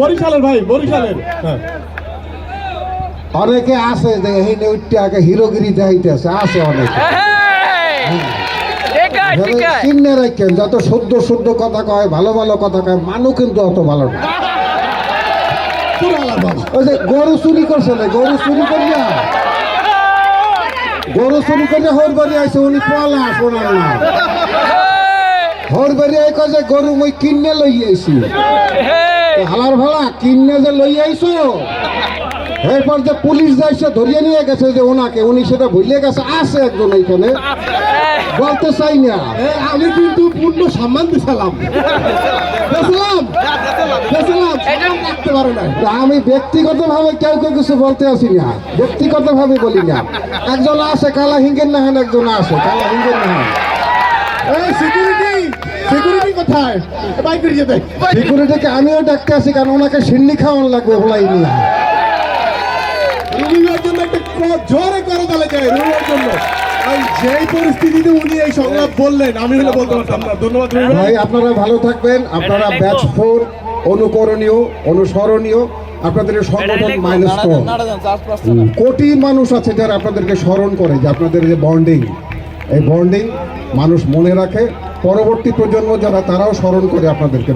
বরিশালের ভাই বরিশালের। হ্যাঁ। অনেকে আছে যে এই নেউটটি আগে হিরোগিরি দেখাইতেছে আছে অনেকে। চিহ্নে রাখেন যত শুদ্ধ শুদ্ধ কথা কয় ভালো ভালো কথা কয় মানু কিন্তু অত ভালো না। ওই যে গরু চুরি করছে না গরু চুরি করিয়া? গরু চুরি করিয়া হর বাড়ি আইছে উনি পলা শোনার না হর আই কয় যে গরু মই কিনে লই আইছি। হালার ভালা কিনে যে লই আইছো? এরপর যে পুলিশ যাইছে ধরিয়ে নিয়ে গেছে যে ওনাকে উনি সেটা ভুলিয়ে গেছে আছে একজন এইখানে। বলতে চাই না। এ, আমি কিন্তু পূর্ণ সম্মান দিছিলাম। আমি ব্যক্তিগতভাবে কেউ কেউ কিছু বলতে আসি না। ব্যক্তিগতভাবে বলি না। একজন আছে কালা হিঙ্গের নাহান একজন আছে কালা হিঙ্গের নাহান। কোথায়? বাইক যেতে। সিকিউরিটিকে আমিও ডাকতে আসি কারণ ওনাকে সিন্নি খাওয়ান লাগবে নিয়ে রুমিমের জন্য একটা জোরে করে যায় রুমিমের জন্য। যেই পরিস্থিতিতে উনি এই সংলাপ বললেন আমি হলে বলতে পারতাম না। ধন্যবাদ ভাই আপনারা ভালো থাকবেন। আপনারা ব্যাচ ফোর অনুকরণীয় অনুসরণীয় আপনাদের সংগঠন মাইনাস কোটি মানুষ আছে যারা আপনাদেরকে স্মরণ করে যে আপনাদের যে বন্ডিং এই বন্ডিং মানুষ মনে রাখে পরবর্তী প্রজন্ম যারা তারাও স্মরণ করে আপনাদেরকে।